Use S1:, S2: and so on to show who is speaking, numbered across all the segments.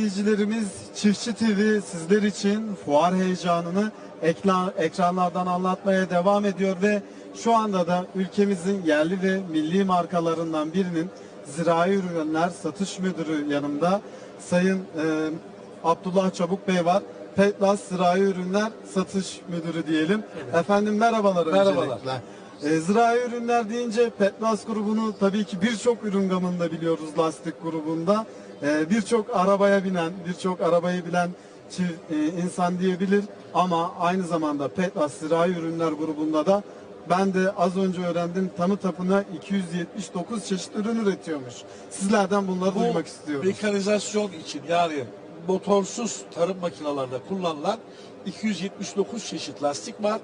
S1: izleyicilerimiz Çiftçi TV sizler için fuar heyecanını ekran, ekranlardan anlatmaya devam ediyor ve şu anda da ülkemizin yerli ve milli markalarından birinin zirai ürünler satış müdürü yanımda Sayın e, Abdullah Çabuk Bey var. Petlas Zirai Ürünler Satış Müdürü diyelim. Efendim merhabalar
S2: Merhabalar.
S1: öncelikle. E, zirai ürünler deyince Petlas grubunu tabii ki birçok ürün gamında biliyoruz lastik grubunda. E, birçok arabaya binen, birçok arabayı bilen e, insan diyebilir ama aynı zamanda Petlas zirai ürünler grubunda da ben de az önce öğrendim tamı tapına 279 çeşit ürün üretiyormuş. Sizlerden bunları
S2: Bu
S1: duymak istiyorum.
S2: mekanizasyon için yani motorsuz tarım makinalarında kullanılan 279 çeşit lastik var.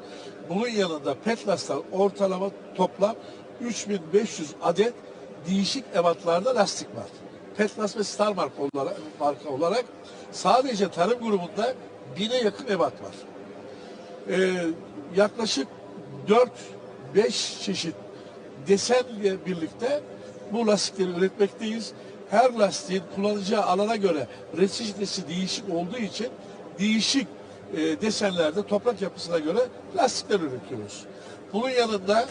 S2: Bunun yanında Petlas'tan ortalama toplam 3500 adet değişik ebatlarda lastik var. Petlas ve Starmark olarak, marka olarak sadece tarım grubunda bine yakın ebat var. Ee, yaklaşık 4-5 çeşit desenle birlikte bu lastikleri üretmekteyiz. Her lastiğin kullanacağı alana göre reçetesi değişik olduğu için değişik e, desenlerde toprak yapısına göre lastikler üretiyoruz. Bunun yanında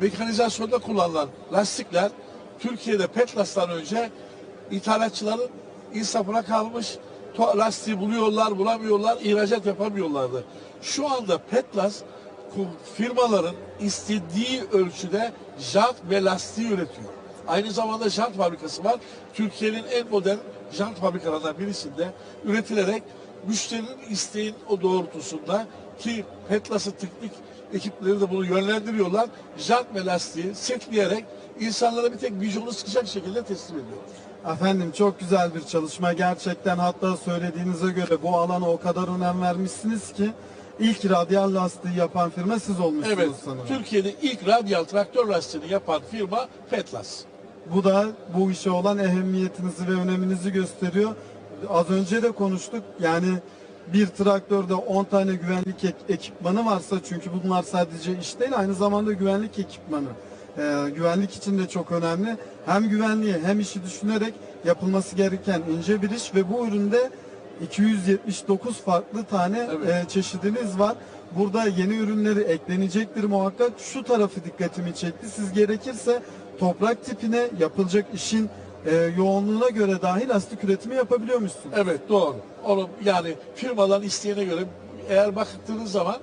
S2: mekanizasyonda kullanılan lastikler Türkiye'de Petlas'tan önce ithalatçıların insafına kalmış lastiği buluyorlar, bulamıyorlar, ihracat yapamıyorlardı. Şu anda Petlas firmaların istediği ölçüde jant ve lastiği üretiyor. Aynı zamanda jant fabrikası var. Türkiye'nin en modern jant fabrikalarından birisinde üretilerek müşterinin isteğin o doğrultusunda ki Petlas'ın teknik ekipleri de bunu yönlendiriyorlar. Jant ve lastiği setleyerek insanlara bir tek vizyonu sıkacak şekilde teslim ediyoruz.
S1: Efendim çok güzel bir çalışma gerçekten hatta söylediğinize göre bu alana o kadar önem vermişsiniz ki ilk radyal lastiği yapan firma siz olmuşsunuz
S2: Evet,
S1: sanırım.
S2: Türkiye'de ilk radyal traktör lastiğini yapan firma Petlas.
S1: Bu da bu işe olan ehemmiyetinizi ve öneminizi gösteriyor. Az önce de konuştuk yani bir traktörde 10 tane güvenlik ek- ekipmanı varsa çünkü bunlar sadece iş değil aynı zamanda güvenlik ekipmanı. Ee, güvenlik için de çok önemli. Hem güvenliği hem işi düşünerek yapılması gereken ince bir iş ve bu üründe 279 farklı tane
S2: Evet.
S1: e, çeşidiniz var. Burada yeni ürünleri eklenecektir muhakkak. Şu tarafı dikkatimi çekti. Siz gerekirse toprak tipine yapılacak işin e, yoğunluğuna göre dahi lastik üretimi yapabiliyormuşsunuz.
S2: Evet doğru. Onun yani firmaların isteğine göre eğer baktığınız zaman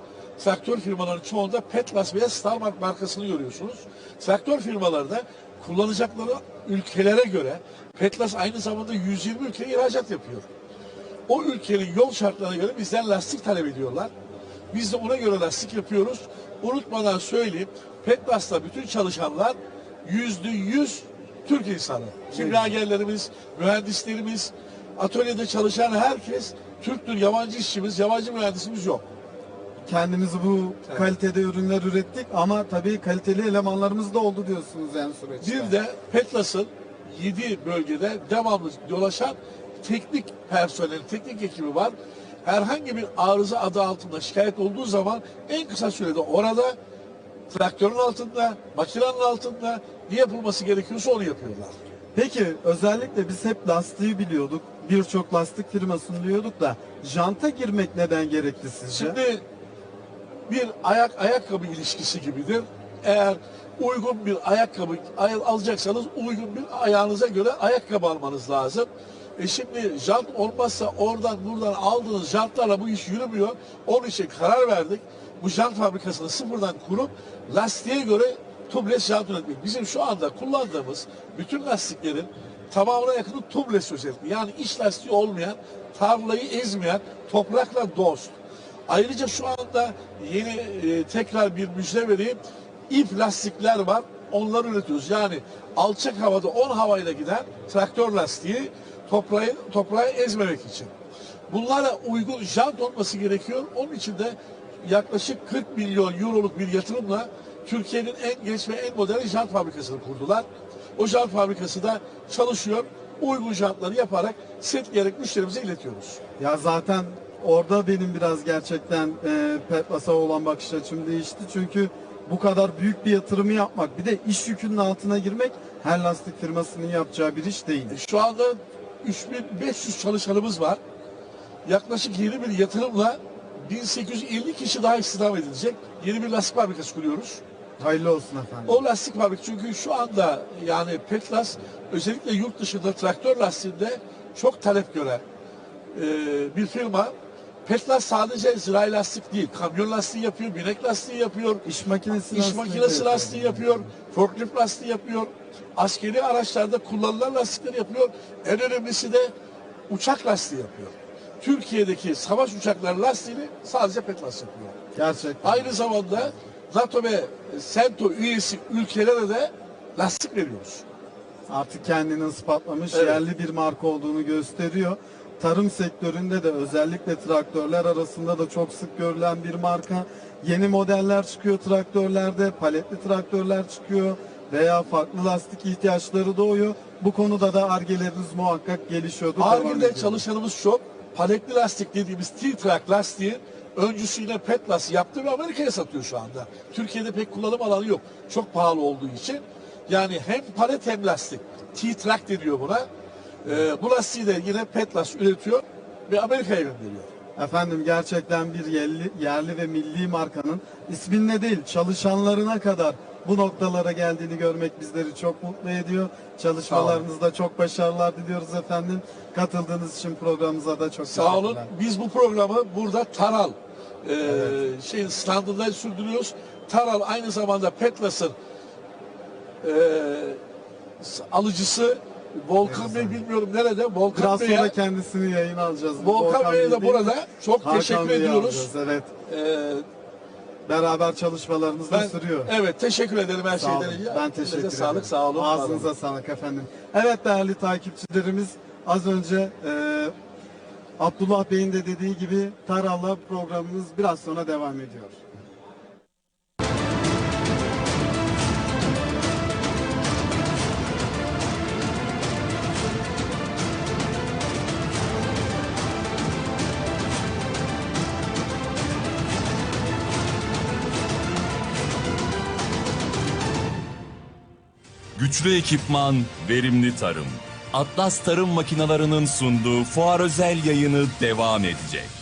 S2: traktör firmaların çoğunda Petlas veya Starmark markasını görüyorsunuz. Traktör firmaları da kullanacakları ülkelere göre Petlas aynı zamanda 120 ülkeye ihracat yapıyor. O ülkenin yol şartlarına göre bizden lastik talep ediyorlar. Biz de ona göre lastik yapıyoruz. Unutmadan söyleyeyim, Petlas'ta bütün çalışanlar yüzde yüz Türk insanı. Kimyagerlerimiz, mühendislerimiz, atölyede çalışan herkes Türktür. Yabancı işçimiz, yabancı mühendisimiz yok.
S1: Kendimiz bu
S2: Evet.
S1: kalitede ürünler ürettik ama tabii kaliteli elemanlarımız da oldu diyorsunuz yani süreçte.
S2: Bir de Petlas'ın 7 bölgede devamlı dolaşan teknik personel, teknik ekibi var. Herhangi bir arıza adı altında şikayet olduğu zaman en kısa sürede orada traktörün altında, makinenin altında ne yapılması gerekiyorsa onu yapıyorlar.
S1: Peki özellikle biz hep lastiği biliyorduk. Birçok lastik firmasını biliyorduk da janta girmek neden gerekli sizce?
S2: Şimdi bir ayak ayakkabı ilişkisi gibidir. Eğer uygun bir ayakkabı ay- alacaksanız uygun bir ayağınıza göre ayakkabı almanız lazım. E şimdi jant olmazsa oradan buradan aldığınız jantlarla bu iş yürümüyor. Onun için karar verdik. Bu jant fabrikasını sıfırdan kurup lastiğe göre tubeless jant üretmek. Bizim şu anda kullandığımız bütün lastiklerin tamamına yakını tubeless özellikle. Yani iç lastiği olmayan, tarlayı ezmeyen, toprakla dost. Ayrıca şu anda yeni e, tekrar bir müjde vereyim. İp lastikler var. Onları üretiyoruz. Yani alçak havada 10 havayla giden traktör lastiği toprağı, toprağı ezmemek için. Bunlara uygun jant olması gerekiyor. Onun için de yaklaşık 40 milyon euroluk bir yatırımla Türkiye'nin en genç ve en modern jant fabrikasını kurdular. O jant fabrikası da çalışıyor. Uygun jantları yaparak setleyerek müşterimize iletiyoruz.
S1: Ya zaten orada benim biraz gerçekten e, Petlas'a olan bakış açım değişti. Çünkü bu kadar büyük bir yatırımı yapmak bir de iş yükünün altına girmek her lastik firmasının yapacağı bir iş değil.
S2: Şu anda 3500 çalışanımız var. Yaklaşık yeni bir yatırımla 1850 kişi daha istihdam edilecek. Yeni bir lastik fabrikası kuruyoruz.
S1: Hayırlı olsun efendim.
S2: O lastik fabrikası çünkü şu anda yani Petlas özellikle yurt dışında traktör lastiğinde çok talep gören e, bir firma. Petlas sadece zirai lastik değil, kamyon lastiği yapıyor, binek lastiği yapıyor,
S1: İş makinesi
S2: iş
S1: lastiği
S2: makinesi lastiği yapıyor, forklift lastiği yapıyor, askeri araçlarda kullanılan lastikleri yapıyor. En önemlisi de uçak lastiği yapıyor. Türkiye'deki savaş uçakları lastiğini sadece Petlas yapıyor.
S1: Gerçekten.
S2: Aynı zamanda NATO ve SENTO üyesi ülkelere de lastik veriyoruz.
S1: Artık kendini ispatlamış
S2: Evet.
S1: yerli bir marka olduğunu gösteriyor. Tarım sektöründe de özellikle traktörler arasında da çok sık görülen bir marka. Yeni modeller çıkıyor traktörlerde, paletli traktörler çıkıyor veya farklı lastik ihtiyaçları doğuyor. Bu konuda da argeleriniz muhakkak gelişiyordu.
S2: Arge'de çalışanımız çok. Paletli lastik dediğimiz T-Track lastiği öncüsü yine Petlas yaptı ve Amerika'ya satıyor şu anda. Türkiye'de pek kullanım alanı yok. Çok pahalı olduğu için. Yani hem palet hem lastik. T-Track deniyor buna. Ee, bu lastiği de yine Petlas üretiyor ve Amerika'ya gönderiyor.
S1: Efendim gerçekten bir yerli, yerli ve milli markanın isminle değil çalışanlarına kadar bu noktalara geldiğini görmek bizleri çok mutlu ediyor. Çalışmalarınızda çok başarılar diliyoruz efendim. Katıldığınız için programımıza da çok
S2: Sağ olun. Biz bu programı burada Taral e, şeyin standında sürdürüyoruz. Taral aynı zamanda Petlas'ın e, alıcısı Volkan Bey bilmiyorum nerede. Volkan
S1: Biraz
S2: Bey'e
S1: sonra kendisini yayına alacağız.
S2: Volkan Bey'e de
S1: değil,
S2: burada çok
S1: Hakan
S2: teşekkür
S1: Bey'i
S2: ediyoruz.
S1: alacağız, Evet.
S2: E,
S1: Beraber çalışmalarımız da
S2: ben
S1: sürüyor.
S2: evet teşekkür ederim her
S1: Sağ olun.
S2: şeyden önce.
S1: Ben teşekkür ederim.
S2: sağlık sağ olun.
S1: Ağzınıza sağlık efendim. Evet değerli takipçilerimiz az önce e, Abdullah Bey'in de dediği gibi Taral'la programımız biraz sonra devam ediyor.
S3: Güçlü ekipman, verimli tarım. Atlas Tarım Makinalarının sunduğu fuar özel yayını devam edecek.